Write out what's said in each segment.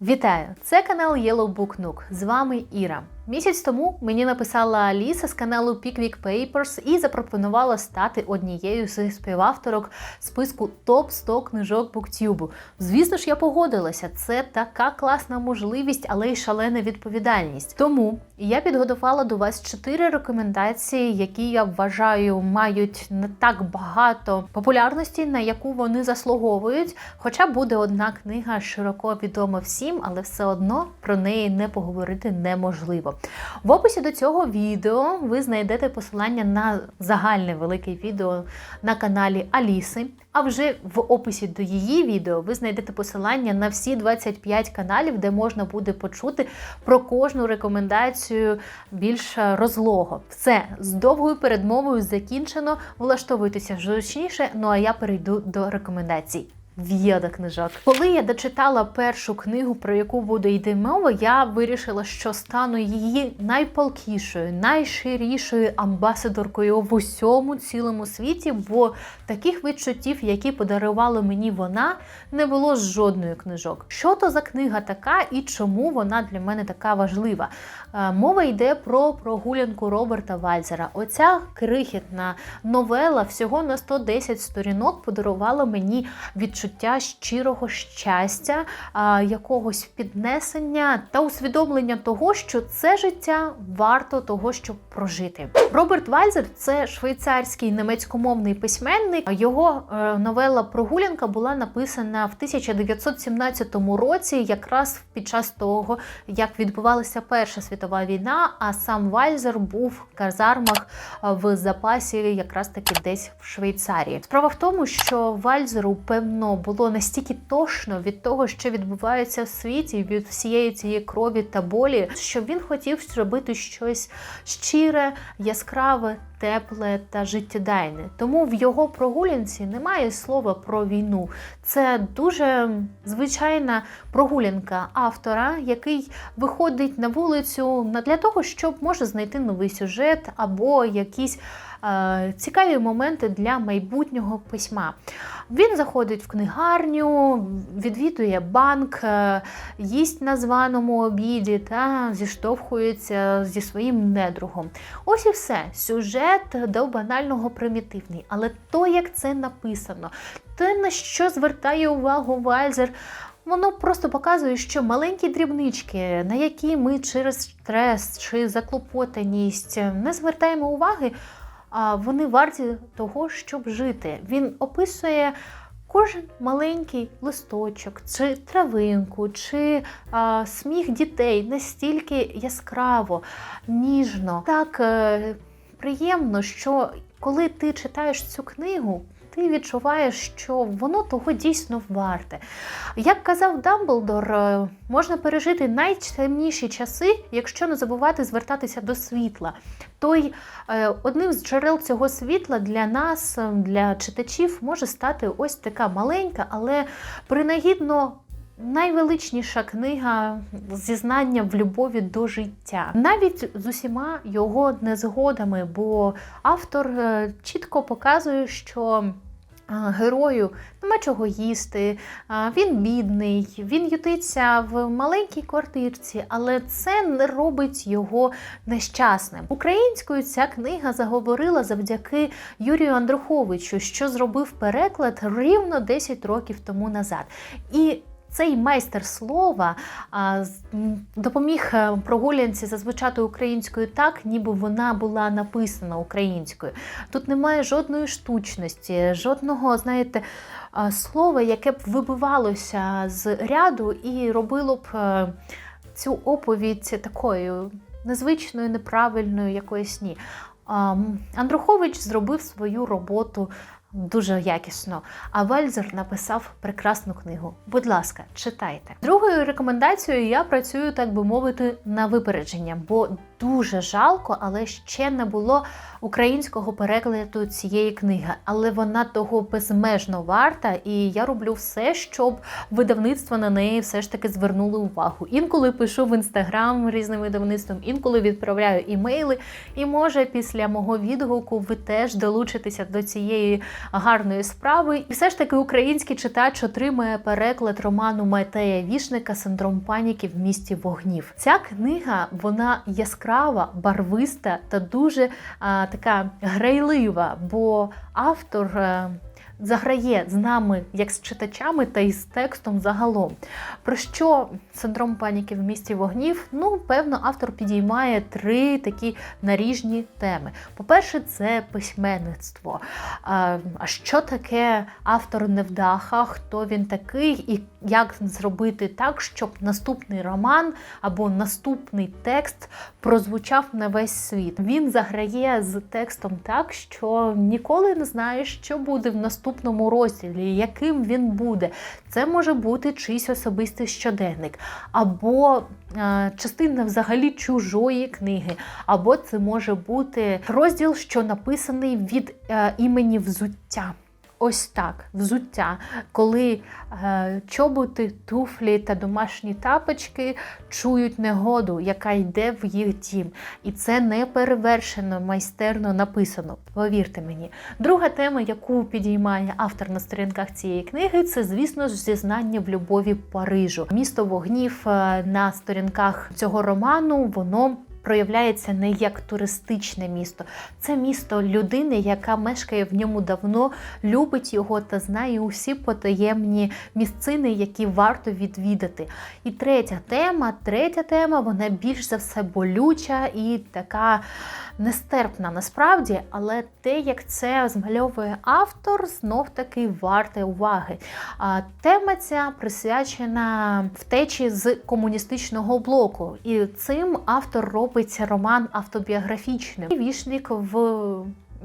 Вітаю! Це канал Yellow Book Nook. З вами Іра. Місяць тому мені написала Аліса з каналу Pickwick Papers і запропонувала стати однією з співавторок списку топ 100 книжок буктюбу. Звісно ж, я погодилася. Це така класна можливість, але й шалена відповідальність. Тому я підготувала до вас чотири рекомендації, які я вважаю мають не так багато популярності, на яку вони заслуговують. Хоча буде одна книга широко відома всім, але все одно про неї не поговорити неможливо. В описі до цього відео ви знайдете посилання на загальне велике відео на каналі Аліси. А вже в описі до її відео ви знайдете посилання на всі 25 каналів, де можна буде почути про кожну рекомендацію більш розлого. Все з довгою передмовою закінчено. Влаштовуйтеся зручніше. Ну а я перейду до рекомендацій. В'єда книжок. Коли я дочитала першу книгу, про яку буде йти мова, я вирішила, що стану її найпалкішою, найширішою амбасадоркою в усьому цілому світі, бо таких відчуттів, які подарувала мені вона, не було жодної книжок. Що то за книга така і чому вона для мене така важлива? Е, Мова йде про прогулянку Роберта Вальзера. Оця крихітна новела всього на 110 сторінок подарувала мені відчуття щирого щастя, якогось піднесення та усвідомлення того, що це життя варто того, щоб прожити. Роберт Вальзер це швейцарський німецькомовний письменник. Його е, новела Прогулянка була написана в 1917 році, якраз під час того, як відбувалася Перша світова війна. А сам Вальзер був в казармах в запасі, якраз таки десь в Швейцарії. Справа в тому, що Вальзеру певно було настільки тошно від того, що відбувається в світі, від всієї цієї крові та болі, що він хотів зробити щось щире, яскраве, тепле та життєдайне. Тому в його прогулянці немає слова про війну. Це дуже звичайна прогулянка автора, який виходить на вулицю для того, щоб може знайти новий сюжет або якісь цікаві моменти для майбутнього письма. Він заходить в книгарню, відвідує банк, е, їсть на званому обіді та зіштовхується зі своїм недругом. Ось і все. Сюжет до банального примітивний. Але то, як це написано, те, на що звертає увагу Вальзер, Воно просто показує, що маленькі дрібнички, на які ми через стрес чи заклопотаність не звертаємо уваги, вони варті того, щоб жити. Він описує кожен маленький листочок, чи травинку, чи а, сміх дітей настільки яскраво, ніжно, так е, приємно, що коли ти читаєш цю книгу. Ти відчуваєш, що воно того дійсно варте. Як казав Дамблдор, е, можна пережити найтемніші часи, якщо не забувати звертатися до світла. Той е, одним з джерел цього світла для нас, е, для читачів, може стати ось така маленька, але принагідно. Найвеличніша книга зізнання в любові до життя, навіть з усіма його незгодами, бо автор чітко показує, що Герою нема чого їсти, він бідний, він ютиться в маленькій квартирці, але це не робить його нещасним. Українською ця книга заговорила завдяки Юрію Андруховичу, що зробив переклад рівно 10 років тому назад. І цей майстер слова допоміг е, прогулянці зазвучати українською так, ніби вона була написана українською. Тут немає жодної штучності, жодного, знаєте, слова, яке б вибивалося з ряду і робило б е, цю оповідь такою незвичною, неправильною, якоюсь ні. Андрухович зробив свою роботу дуже якісно. А Вальзер написав прекрасну книгу. Будь ласка, читайте. Другою рекомендацією я працюю, так би мовити, на випередження, бо дуже жалко, але ще не було українського перекладу цієї книги. Але вона того безмежно варта, і я роблю все, щоб видавництво на неї все ж таки звернуло увагу. Інколи пишу в інстаграм різним видавництвам, інколи відправляю імейли. І може після мого відгуку ви теж долучитеся до цієї гарної справи. І все ж таки український читач отримає переклад роману Майтея Вішника Синдром паніки в місті вогнів. Ця книга вона яскрава, барвиста та дуже а, така грайлива, бо автор. е, Заграє з нами як з читачами та із текстом загалом. Про що синдром паніки в місті вогнів? Ну, певно, автор підіймає три такі наріжні теми. По-перше, це письменництво. А що таке автор невдаха? Хто він такий, і як зробити так, щоб наступний роман або наступний текст прозвучав на весь світ? Він заграє з текстом так, що ніколи не знаєш, що буде в наступному розділі, яким він буде. Це може бути чийсь особистий щоденник, або е, частина взагалі чужої книги, або це може бути розділ, що написаний від е, імені взуття. Ось так, взуття, коли е, чоботи, туфлі та домашні тапочки чують негоду, яка йде в їх дім. І це не перевершено, майстерно написано. Повірте мені. Друга тема, яку підіймає автор на сторінках цієї книги, це, звісно ж, зізнання в любові Парижу. Місто вогнів е, на сторінках цього роману, воно проявляється не як туристичне місто. Це місто людини, яка мешкає в ньому давно, любить його та знає усі потаємні місцини, які варто відвідати. І третя тема, третя тема, вона більш за все болюча і така нестерпна насправді, але те, як це змальовує автор, знов таки варте уваги. А тема ця присвячена втечі з комуністичного блоку, і цим автор робить роман автобіографічним. Вішник в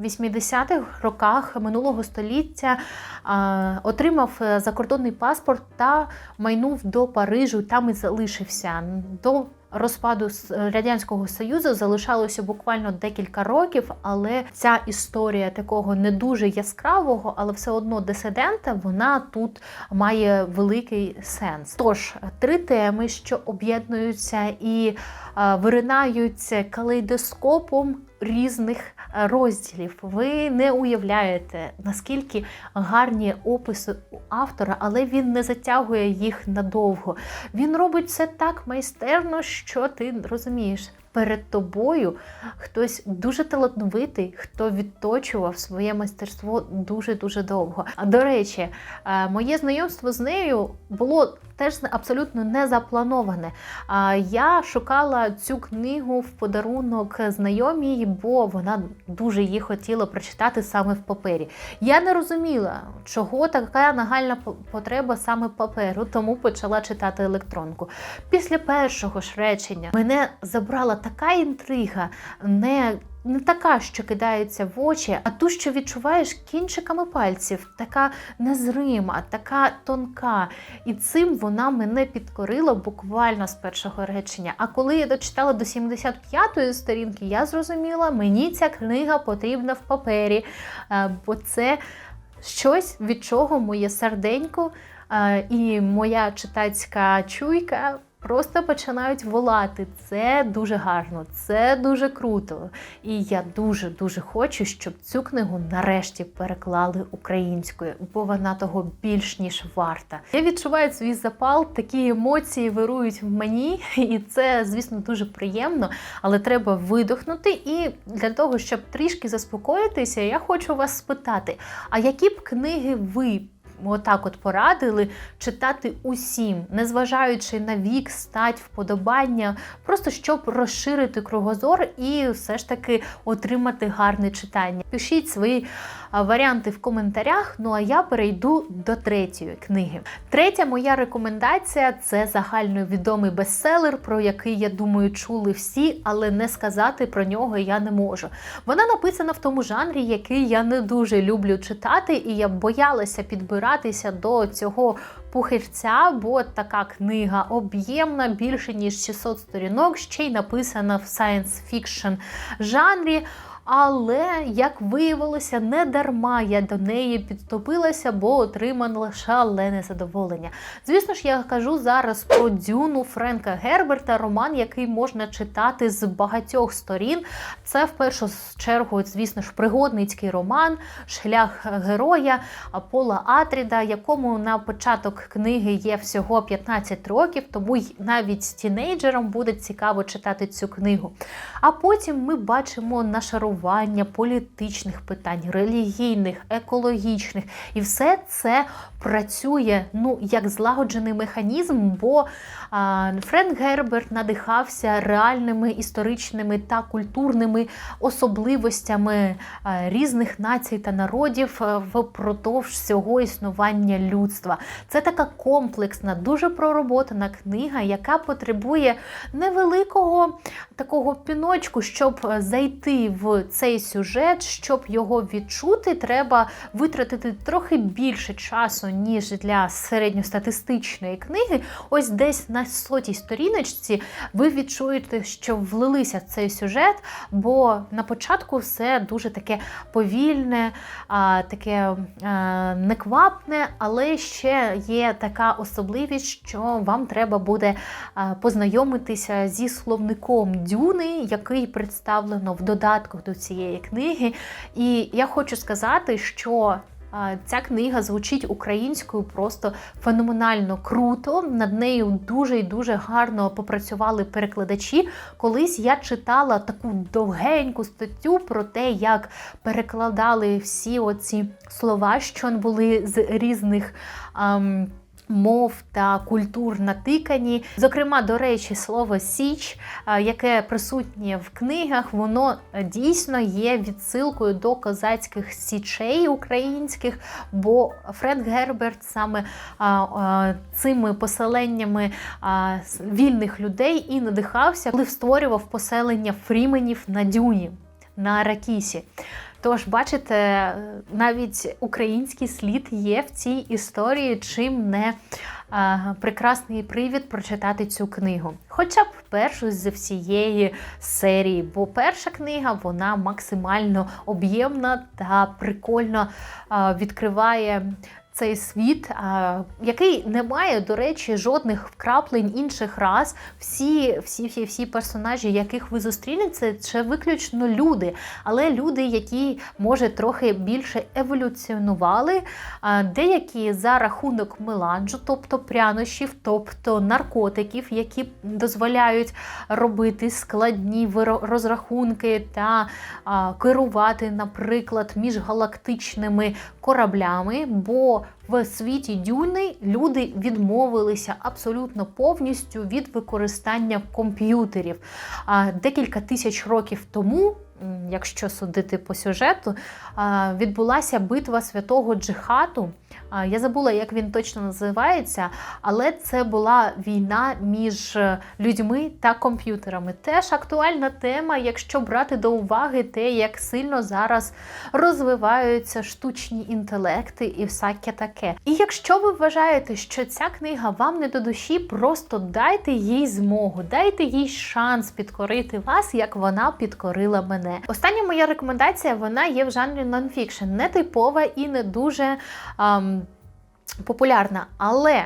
80-х роках минулого століття а, отримав закордонний паспорт та майнув до Парижу. Там і залишився до розпаду С- радянського союзу. Залишалося буквально декілька років, але ця історія такого не дуже яскравого, але все одно дисидента, вона тут має великий сенс. Тож три теми, що об'єднуються і а, виринаються калейдоскопом різних е, розділів. Ви не уявляєте, наскільки гарні описи у автора, але він не затягує їх надовго. Він робить це так майстерно, що ти розумієш. Перед тобою хтось дуже талановитий, хто відточував своє майстерство дуже-дуже довго. А до речі, е, моє знайомство з нею було теж абсолютно не заплановане. Я шукала цю книгу в подарунок знайомій, бо вона дуже її хотіла прочитати саме в папері. Я не розуміла, чого така нагальна потреба саме паперу, тому почала читати електронку. Після першого ж речення мене забрала така інтрига, не не така, що кидається в очі, а ту, що відчуваєш кінчиками пальців, така незрима, така тонка. І цим вона мене підкорила буквально з першого речення. А коли я дочитала до 75-ї сторінки, я зрозуміла, мені ця книга потрібна в папері, е, бо це щось, від чого моє серденько е, і моя читацька чуйка. Просто починають волати. Це дуже гарно, це дуже круто. І я дуже-дуже хочу, щоб цю книгу нарешті переклали українською, бо вона того більш ніж варта. Я відчуваю свій запал, такі емоції вирують в мені, і це, звісно, дуже приємно, але треба видохнути. І для того, щоб трішки заспокоїтися, я хочу вас спитати: а які б книги ви отак от порадили читати усім, незважаючи на вік, стать, вподобання, просто щоб розширити кругозор і все ж таки отримати гарне читання. Пишіть свої варіанти в коментарях. Ну а я перейду до третьої книги. Третя моя рекомендація це загальновідомий бестселер, про який я думаю чули всі, але не сказати про нього я не можу. Вона написана в тому жанрі, який я не дуже люблю читати, і я боялася підбиратися до цього пухирця, бо така книга об'ємна, більше ніж 600 сторінок, ще й написана в science fiction жанрі. Але, як виявилося, не дарма я до неї підступилася, бо отримала шалене задоволення. Звісно ж, я кажу зараз про Дюну Френка Герберта, роман, який можна читати з багатьох сторін. Це в першу чергу, звісно ж, пригодницький роман, шлях героя Пола Атріда, якому на початок книги є всього 15 років, тому й навіть тінейджерам буде цікаво читати цю книгу. А потім ми бачимо нашарування політичних питань, релігійних, екологічних, і все це працює ну як злагоджений механізм, бо Френк Герберт надихався реальними історичними та культурними особливостями різних націй та народів впродовж всього існування людства. Це така комплексна, дуже пророботана книга, яка потребує невеликого такого піночку, щоб зайти в цей сюжет, щоб його відчути, треба витратити трохи більше часу, ніж для середньостатистичної книги. Ось десь на сотій сторіночці ви відчуєте, що влилися в цей сюжет, бо на початку все дуже таке повільне, таке неквапне, але ще є така особливість, що вам треба буде познайомитися зі словником Дюни, який представлено в додатку до цієї книги. І я хочу сказати, що Ця книга звучить українською просто феноменально круто. Над нею дуже і дуже гарно попрацювали перекладачі. Колись я читала таку довгеньку статтю про те, як перекладали всі оці слова, що були з різних. Ам, Мов та культур натикані. Зокрема, до речі, слово Січ, е, яке присутнє в книгах, воно е, дійсно є відсилкою до козацьких січей українських, бо Френк Герберт саме а, цими поселеннями вільних людей і надихався, коли створював поселення фріменів на дюні на Аракісі. Тож, бачите, навіть український слід є в цій історії, чим не прекрасний привід прочитати цю книгу. Хоча б першу з всієї серії, бо перша книга вона максимально об'ємна та прикольно відкриває. Цей світ, який не має, до речі, жодних вкраплень інших рас. Всі всі, всі, всі персонажі, яких ви зустрінете, це виключно люди. Але люди, які, може, трохи більше еволюціонували, деякі за рахунок меланжу, тобто прянощів, тобто наркотиків, які дозволяють робити складні розрахунки та керувати, наприклад, міжгалактичними кораблями. бо в світі дюни люди відмовилися абсолютно повністю від використання комп'ютерів. Декілька тисяч років тому. Якщо судити по сюжету, відбулася битва святого Джихату. Я забула, як він точно називається, але це була війна між людьми та комп'ютерами. Теж актуальна тема, якщо брати до уваги те, як сильно зараз розвиваються штучні інтелекти і всяке таке. І якщо ви вважаєте, що ця книга вам не до душі, просто дайте їй змогу, дайте їй шанс підкорити вас, як вона підкорила мене. Остання моя рекомендація вона є в жанрі нонфікшн, не типова і не дуже. Ам, Популярна, але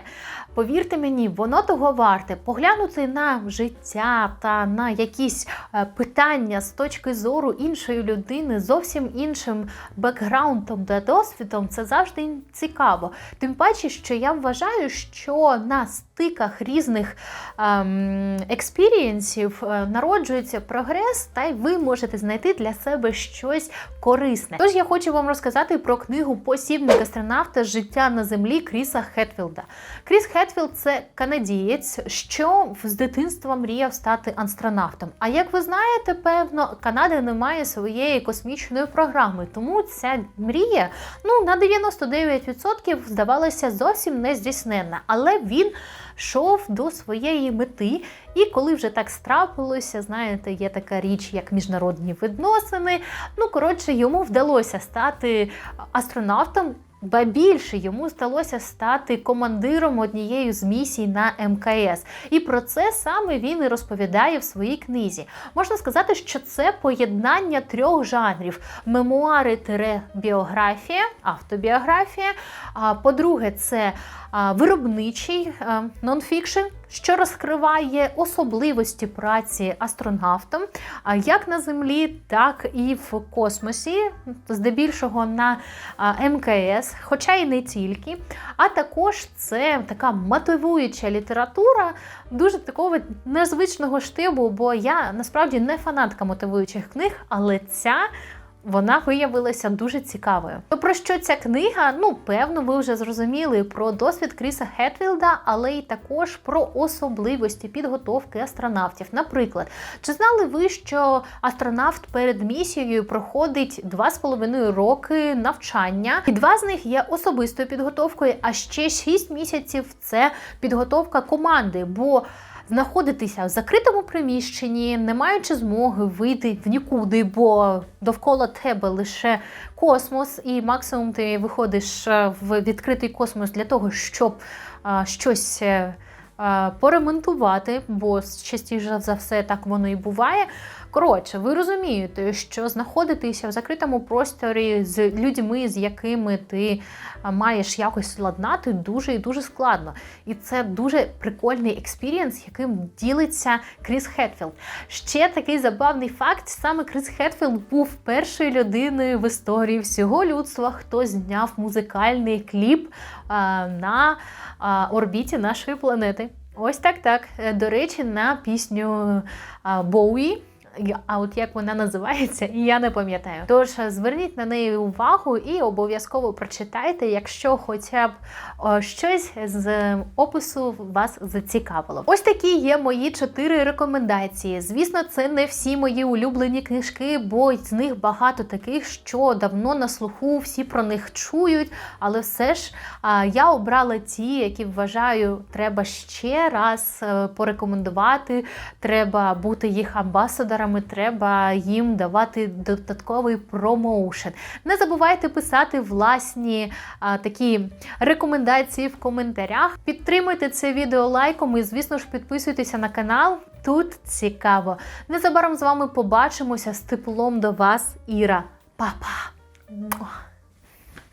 повірте мені, воно того варте поглянути на життя та на якісь е, питання з точки зору іншої людини, зовсім іншим бекграундом та досвідом, це завжди цікаво. Тим паче, що я вважаю, що на стиках різних ем, експірієнсів е, народжується прогрес, та й ви можете знайти для себе щось корисне. Тож я хочу вам розказати про книгу Посібник астронавта Життя на землі взагалі Кріса Хетфілда. Кріс Хетфілд це канадієць, що з дитинства мріяв стати астронавтом. А як ви знаєте, певно, Канада не має своєї космічної програми, тому ця мрія ну на 99% здавалася зовсім не здійсненна. Але він йшов до своєї мети. І коли вже так страпилося, знаєте, є така річ, як міжнародні відносини. Ну, коротше, йому вдалося стати астронавтом. Ба більше йому сталося стати командиром однієї з місій на МКС. І про це саме він і розповідає в своїй книзі. Можна сказати, що це поєднання трьох жанрів: мемуари-біографія, автобіографія. А по-друге, це виробничий нонфікшн, що розкриває особливості праці астронавтом, як на землі, так і в космосі, здебільшого на МКС, хоча й не тільки. А також це така мотивуюча література, дуже такого незвичного штибу, бо я насправді не фанатка мотивуючих книг, але ця. Вона виявилася дуже цікавою. То про що ця книга? Ну, певно, ви вже зрозуміли про досвід Кріса Хетфілда, але й також про особливості підготовки астронавтів. Наприклад, чи знали ви, що астронавт перед місією проходить 2,5 роки навчання, і два з них є особистою підготовкою, а ще 6 місяців це підготовка команди. бо знаходитися в закритому приміщенні, не маючи змоги вийти в нікуди, бо довкола тебе лише космос, і максимум ти виходиш е, в відкритий космос для того, щоб а, щось. е, Поремонтувати, бо частіше за все так воно і буває. Коротше, ви розумієте, що знаходитися в закритому просторі з людьми, з якими ти маєш якось ладнати, дуже і дуже складно. І це дуже прикольний експірієнс, яким ділиться Кріс Хетфілд. Ще такий забавний факт: саме Кріс Хетфілд був першою людиною в історії всього людства, хто зняв музикальний кліп а, на а, орбіті нашої планети. Ось так так. Е, До речі, на пісню Боуї. А от як вона називається, я не пам'ятаю. Тож зверніть на неї увагу і обов'язково прочитайте, якщо хоча б о, щось з опису вас зацікавило. Ось такі є мої чотири рекомендації. Звісно, це не всі мої улюблені книжки, бо з них багато таких, що давно на слуху, всі про них чують. Але все ж я обрала ті, які вважаю, треба ще раз е, порекомендувати. Треба бути їх амбасадорами, треба їм давати додатковий промоушен. Не забувайте писати власні а, такі рекомендації в коментарях. Підтримуйте це відео лайком і, звісно ж, підписуйтеся на канал. Тут цікаво. Незабаром з вами побачимося з теплом до вас, Іра. Па-па!